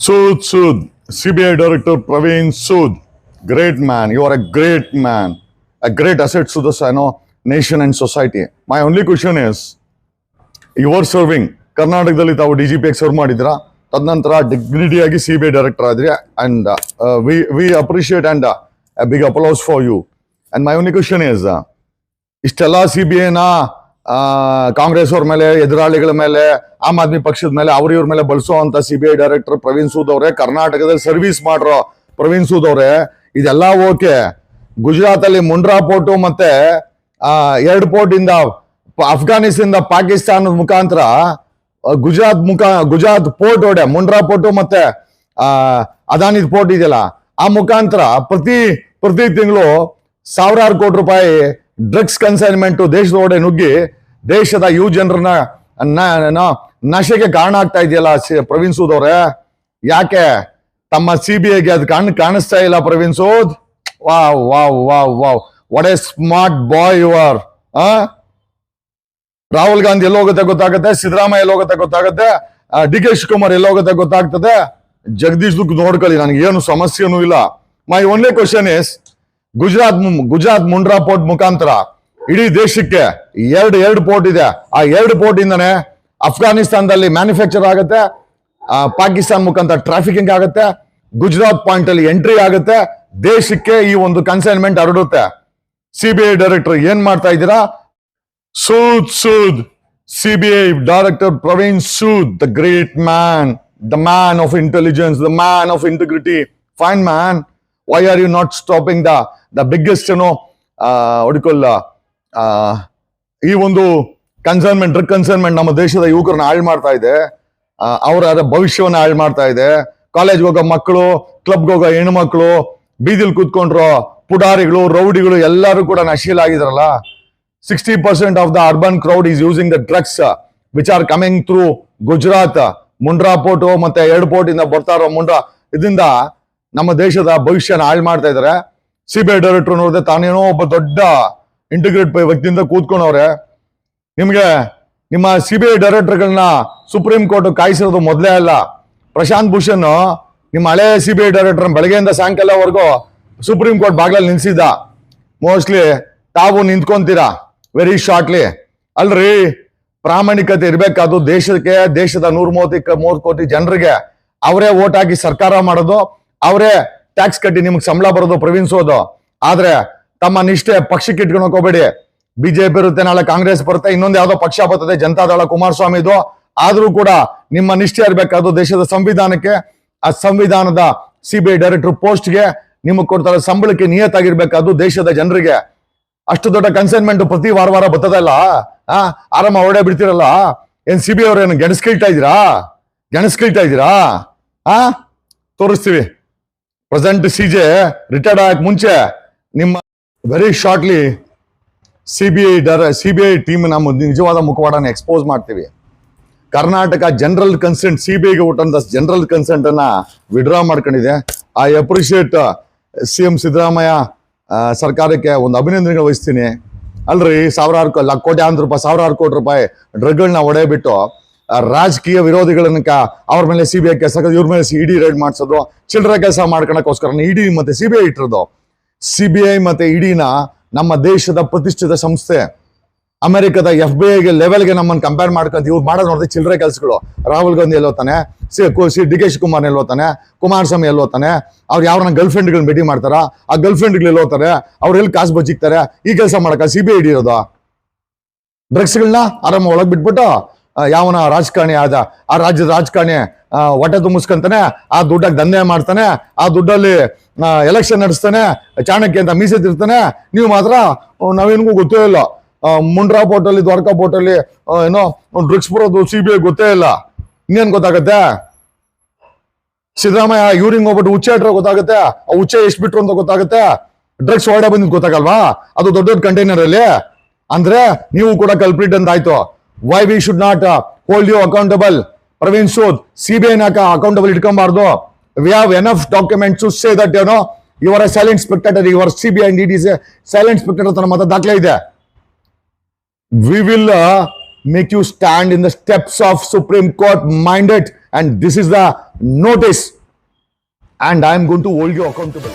Sood, Sood, CBI Director Praveen Sood, great man. You are a great man, a great asset to the you know, nation and society. My only question is, you are serving ಕರ್ನಾಟಕದಲ್ಲಿ ತಾವು D G P serve ಮಾಡಿದ್ರಾ ತದನಂತರ ಡಿಗ್ನಿಟಿಯಾಗಿ C B I director ಆದ್ರಿ we we we appreciate and big applause for you and my only question is ಇಷ್ಟೆಲ್ಲ C B Congress ಅವ್ರ ಮೇಲೆ ಎದುರಾಳಿಗಳ ಮೇಲೆ ಆಮ್ ಆದ್ಮಿ ಪಕ್ಷದ ಮೇಲೆ ಅವ್ರ ಇವ್ರ ಮೇಲೆ ಬಳಸುವಂತ C B I director Praveen Sood ಅವರೇ ಕರ್ನಾಟಕದಲ್ಲಿ ಸರ್ವಿಸ್ ಮಾಡ್ರೋ ಪ್ರವೀಣ್ ಸೂದ್ ಅವರೇ ಇದೆಲ್ಲ ಓಕೆ. ಗುಜರಾತ್ ಅಲ್ಲಿ ಮುಂಡ್ರಾ ಪೋರ್ಟು ಮತ್ತೆ ಆ, ಎರಡು ಪೋರ್ಟ್ ಇಂದ ಅಫ್ಘಾನಿಸ್ತಾನದ ಪಾಕಿಸ್ತಾನದ ಮುಖಾಂತರ ಗುಜರಾತ್ ಮುಖ ಗುಜರಾತ್ ಪೋರ್ಟ್ ಒಡೆ ಮುಂಡ್ರಾ ಪೋರ್ಟು ಮತ್ತೆ ಆ ಅದಾನಿದ್ ಪೋರ್ಟ್ ಇದೆಯಲ್ಲ ಆ ಮುಖಾಂತರ ಪ್ರತಿ ಪ್ರತಿ ತಿಂಗಳು ಸಾವಿರಾರು ಕೋಟಿ ರೂಪಾಯಿ ಡ್ರಗ್ಸ್ ಕನ್ಸೈನ್ಮೆಂಟ್ ದೇಶದ ಒಡೆ ನುಗ್ಗಿ ದೇಶದ ಯುವ ಜನರನ್ನ ನಶೆಗೆ ಕಾರಣ ಆಗ್ತಾ ಇದೆಯಲ್ಲ ಪ್ರವೀಣ್ ಸೂದ್ ಅವ್ರೆ? ಯಾಕೆ? ತಮ್ಮ ಸಿ ಬಿ ಐಗೆ ಅದು ಕಾಣ್, ಕಾಣಿಸ್ತಾ ಇಲ್ಲ Praveen Sood? Wow wow wow wow. What a smart boy you are ah? Rahul Gandhi ಎಲ್ಲೋಗುತ್ತೆ ಗೊತ್ತಾಗುತ್ತೆ? ಸಿದ್ದರಾಮಯ್ಯ ಎಲ್ಲೋಗುತ್ತೆ ಗೊತ್ತಾಗುತ್ತೆ? ಡಿ ಕೆ ಶಿವಕುಮಾರ್ ಎಲ್ಲೋಗುತ್ತೆ ಗೊತ್ತಾಗ್ತದೆ? ಜಗದೀಶ್ ದುಗ್ ನೋಡ್ಕೊಳ್ಳಿ, ನನಗೆ ಏನು ಸಮಸ್ಯೆನೂ ಇಲ್ಲ. My only question is Gujarat Gujarat Mundra port ಮುಖಾಂತರ. ಇಡೀ ದೇಶಕ್ಕೆ ಎರಡು ಎರಡು ಪೋರ್ಟ್ ಇದೆ. ಆ ಎರಡು ಪೋರ್ಟ್ ಅಫ್ಘಾನಿಸ್ತಾನದಲ್ಲಿ ಮ್ಯಾನುಫ್ಯಾಕ್ಚರ್ ಆಗುತ್ತೆ. ಪಾಕಿಸ್ತಾನ ಮುಖಾಂತರ ಟ್ರಾಫಿಕಿಂಗ್ ಆಗುತ್ತೆ. ಗುಜರಾತ್ ಪಾಯಿಂಟ್ ಅಲ್ಲಿ ಎಂಟ್ರಿ ಆಗುತ್ತೆ. ದೇಶಕ್ಕೆ ಈ ಒಂದು ಕನ್ಸೈನ್ಮೆಂಟ್ ಹರಡುತ್ತೆ. ಸಿಬಿಐ ಡೈರೆಕ್ಟರ್ ಏನ್ ಮಾಡ್ತಾ ಇದ್ದೀರಾ? Sood Sood. CBI director Praveen Sood the great man the man of intelligence the man of integrity fine man why are you not stopping the the biggest ಏನೋ uh, ಈ ಒಂದು ಕನ್ಸರ್ನ್ಮೆಂಟ್ drug ಕನ್ಸರ್ನ್ಮೆಂಟ್ ನಮ್ಮ ದೇಶದ ಯುವಕರನ್ನ ಹಾಳು ಮಾಡ್ತಾ ಇದೆ. ಅವರ ಭವಿಷ್ಯವನ್ನ ಹಾಳು ಮಾಡ್ತಾ ಇದೆ. ಕಾಲೇಜ್ಗೆ ಹೋಗೋ ಮಕ್ಕಳು ಕ್ಲಬ್ಗೆ ಹೋಗೋ ಹೆಣ್ಮಕ್ಳು ಬೀದಿಲ್ ಕೂತ್ಕೊಂಡ್ರು ಪುಡಾರಿಗಳು ರೌಡಿಗಳು ಎಲ್ಲರೂ ಕೂಡ ನಶೀಲಾಗಿದ್ರಲ್ಲ sixty percent of the urban crowd is using the drugs which are coming through Gujarat Mundra port ಮತ್ತೆ ಎರಡು ಪೋರ್ಟ್ ಇಂದ ಬರ್ತಾ ಇರೋ ಮುಂಡ್ರಾ ಇದರಿಂದ ನಮ್ಮ ದೇಶದ ಭವಿಷ್ಯನ ಹಾಳು ಮಾಡ್ತಾ ಇದಾರೆ. ಸಿ ಬಿ ಐ ಡೈರೆಕ್ಟರ್ ನೋಡಿದ್ರೆ ತಾನೇನೋ ಒಬ್ಬ ದೊಡ್ಡ ಇಂಟಿಗ್ರೇಟ್ ವ್ಯಕ್ತಿಯಿಂದ ಕೂತ್ಕೊಂಡವ್ರೆ ನಿಮಗೆ ನಿಮ್ಮ ಸಿ ಬಿ ಐ ಡೈರೆಕ್ಟರ್ಗಳನ್ನ ಸುಪ್ರೀಂ ಕೋರ್ಟ್ ಕಾಯಿಸಿರೋದು ಮೊದಲೇ ಅಲ್ಲ. ಪ್ರಶಾಂತ್ ಭೂಷಣ್ ನಿಮ್ಮ ಹಳೆ ಸಿ ಬಿ ಐ ಡೈರೆಕ್ಟರ್ ಬೆಳಗ್ಗೆಯಿಂದ ಸಾಯಂಕಾಲವರೆಗೂ ಸುಪ್ರೀಂ ಕೋರ್ಟ್ ಬಾಗ್ಲಲ್ಲಿ ನಿಲ್ಸಿದ್ದ. ಮೋಸ್ಟ್ಲಿ ತಾವು ನಿಂತ್ಕೊಂತೀರಾ? ವೆರಿ ಶಾರ್ಟ್ಲಿ ಅಲ್ರಿ, ಪ್ರಾಮಾಣಿಕತೆ ಇರಬೇಕಾದ್ರು ದೇಶಕ್ಕೆ, ದೇಶದ ನೂರ ಮೂವತ್ತು ಮೂವತ್ತು ಕೋಟಿ ಜನರಿಗೆ ಅವರೇ ಓಟ್ ಹಾಕಿ ಸರ್ಕಾರ ಮಾಡೋದು, ಅವರೇ ಟ್ಯಾಕ್ಸ್ ಕಟ್ಟಿ ನಿಮ್ಗೆ ಸಂಬಳ ಬರೋದು ಪ್ರವೀಣಿಸೋದು ಆದ್ರೆ ತಮ್ಮ ನಿಷ್ಠೆ ಪಕ್ಷಕ್ಕೆ ಇಟ್ಕೊಂಡು ಹೋಗ್ಬೇಡಿ. ಬಿಜೆಪಿ ಇರುತ್ತೆ, ನಾಳೆ ಕಾಂಗ್ರೆಸ್ ಬರುತ್ತೆ, ಇನ್ನೊಂದು ಯಾವ್ದೋ ಪಕ್ಷ ಬರ್ತದೆ ಜನತಾದಳ ಕುಮಾರಸ್ವಾಮಿದು ಆದ್ರೂ ಕೂಡ ನಿಮ್ಮ ನಿಷ್ಠೆ ಇರಬೇಕಾದ್ರು ದೇಶದ ಸಂವಿಧಾನಕ್ಕೆ. ಆ ಸಂವಿಧಾನದ ಸಿಬಿಐ ಡೈರೆಕ್ಟರ್ ಪೋಸ್ಟ್ಗೆ ನಿಮಗೆ ಕೊಡ್ತಾರೆ, ಸಂಬಳಕ್ಕೆ ನಿಯತಾಗಿರ್ಬೇಕಾದ್ರು ದೇಶದ ಜನರಿಗೆ. ಅಷ್ಟು ದೊಡ್ಡ ಕನ್ಸೈನ್ಮೆಂಟ್ ಪ್ರತಿ ವಾರ ವಾರ ಬರ್ತದಲ್ಲ ಆ, ಆರಾಮ ಹೊರಡೆ ಬಿಡ್ತಿರಲ್ಲ? ಏನ್ ಸಿ ಬಿ ಅವ್ರೇನು ಗೆಣಸ್ಕಿಳ್ತಾ ಇದ್ದೀರಾ? ಗೆಣಸ್ಕಿಳ್ತಾ ಇದ್ದೀರಾ? ಆ, ತೋರಿಸ್ತೀವಿ. ಪ್ರೆಸೆಂಟ್ ಸಿ ಜೆ ರಿಟೈರ್ಡ್ ಆಗಕ್ ಮುಂಚೆ ನಿಮ್ಮ very shortly C B I ಡರ C B I team ನಮ್ಮ ನಿಜವಾದ ಮುಖವಾಡನ ಎಕ್ಸ್ಪೋಸ್ ಮಾಡ್ತೀವಿ. Karnataka general consent C B ಐಗೆ ಹುಟ್ಟಂತ ಜನರಲ್ ಕನ್ಸೆಂಟ್ ಅನ್ನ ವಿಡ್ರಾ ಮಾಡ್ಕೊಂಡಿದೆ. I appreciate C M Siddaramaiah ಸರ್ಕಾರಕ್ಕೆ ಒಂದು ಅಭಿನಂದನೆಗಳು ವಹಿಸ್ತೀನಿ. ಅಲ್ರಿ, ಸಾವಿರಾರು ಕೋಟ್ಯಾಂತರ ರೂಪಾಯಿ, ಸಾವಿರಾರು ಕೋಟಿ ರೂಪಾಯಿ ಡ್ರಗ್ಗಳನ್ನ ಒಡೆಯಬಿಟ್ಟು ರಾಜಕೀಯ ವಿರೋಧಿಗಳನ್ನ ಅವ್ರ ಮೇಲೆ ಸಿ ಬಿ ಐ ಕೆಲಸ ಇವ್ರ ಮೇಲೆ ಇಡಿ ರೈಡ್ ಮಾಡಿಸೋದು ಚಿಲ್ಲರೆ ಕೆಲಸ ಮಾಡ್ಕೊಳಕ್ಕೋಸ್ಕರ ಇಡಿ ಮತ್ತೆ ಸಿ ಬಿ ಐ ಇಟ್ಟಿರೋದು. ಸಿ ಬಿ ಐ ಮತ್ತೆ ಇಡಿನ ನಮ್ಮ ದೇಶದ ಪ್ರತಿಷ್ಠಿತ ಸಂಸ್ಥೆ, ಅಮೆರಿಕದ ಎಫ್ ಬಿ ಐಗೆ ಲೆವೆಲ್ಗೆ ನಮ್ಮನ್ನು ಕಂಪೇರ್ ಮಾಡ್ಕೊಂತ ಇವ್ರು ಮಾಡೋದು ನೋಡಿದ್ರೆ ಚಿಲ್ಲರೆ ಕೆಲಸಗಳು. Rahul Gandhi ಎಲ್ಲೋತಾನೆ, C C D K Shivakumar ಎಲ್ಲೋತಾನೆ, Kumaraswamy ಎಲ್ಲೋತಾನೆ, ಅವ್ರು ಯಾರನ್ನ ಗರ್ಲ್ ಫ್ರೆಂಡ್ಗಳನ್ನ ಭೇಟಿ ಮಾಡ್ತಾರ, ಆ ಗರ್ಲ್ ಫ್ರೆಂಡ್ಗಳು ಎಲ್ಲೋತಾರೆ, ಅವ್ರು ಎಲ್ಲಿ ಕಾಸು ಬಚ್ಚಿಕ್ತಾರೆ ಈ ಕೆಲಸ ಮಾಡಕ ಸಿ ಬಿ ಐ ಇರೋದು. ಡ್ರಗ್ಸ್ಗಳನ್ನ ಆರಾಮ ಒಳಗೆ ಬಿಟ್ಬಿಟ್ಟು ಯಾವನ ರಾಜಕಾರಣಿ ಆದ ಆ ರಾಜ್ಯದ ರಾಜಕಾರಣಿ ಹೊಟ್ಟೆ ತುಂಬಿಸ್ಕೊಂತಾನೆ ಆ ದುಡ್ಡಾಗಿ ದಂಧೆ ಮಾಡ್ತಾನೆ, ಆ ದುಡ್ಡಲ್ಲಿ ಎಲೆಕ್ಷನ್ ನಡೆಸ್ತಾನೆ, ಚಾಣಕ್ಯ ಅಂತ ಮೀಸತಿರ್ತಾನೆ ನೀವು ಮಾತ್ರ ನಾವೇನಿಗೂ ಗೊತ್ತೇ ಇಲ್ಲ. ಮುಂಡ್ರಾ ಪೋರ್ಟಲ್ಲಿ ದ್ವಾರಕಾ ಪೋರ್ಟಲ್ಲಿ ಏನೋ ಡ್ರಗ್ಸ್ ಬರೋದು ಸಿ ಬಿ ಐ ಗೊತ್ತೇ ಇಲ್ಲ. ಇನ್ನೇನು ಗೊತ್ತಾಗತ್ತೆ? ಸಿದ್ದರಾಮಯ್ಯ ಇವ್ರಿಂಗ್ ಹೋಗ್ಬಿಟ್ಟು ಉಚ್ಚೆ ಇಟ್ಟರೆ ಗೊತ್ತಾಗುತ್ತೆ? ಆ ಉಚ್ಚೆ ಎಷ್ಟು ಬಿಟ್ರು ಅಂತ ಗೊತ್ತಾಗುತ್ತೆ? ಡ್ರಗ್ಸ್ ಹೊರಡೆ ಬಂದಿದ್ದು ಗೊತ್ತಾಗಲ್ವಾ? ಅದು ದೊಡ್ಡ ದೊಡ್ಡ ಕಂಟೈನರ್ ಅಲ್ಲಿ. ಅಂದ್ರೆ, ನೀವು ಕೂಡ ಕಲ್ಪ್ರಿಟ್ ಅಂತ ಆಯ್ತು Why we should not hold you accountable Praveen Sood CBI ನಾಕ accountable ಇಟ್ಕೊಂಬಾರ್ದು we have enough documents to say that ಏನೋ ಇವರ ಸೈಲೆಂಟ್ ಸ್ಪೆಕ್ಟೇಟರ್ ಇವರ CBI and it is silent spectator ತನ್ನ ಮತ ದಾಖಲೆ ಇದೆ we will uh, make you stand in the steps of Supreme Court minded and this is the notice and I am going to hold you accountable.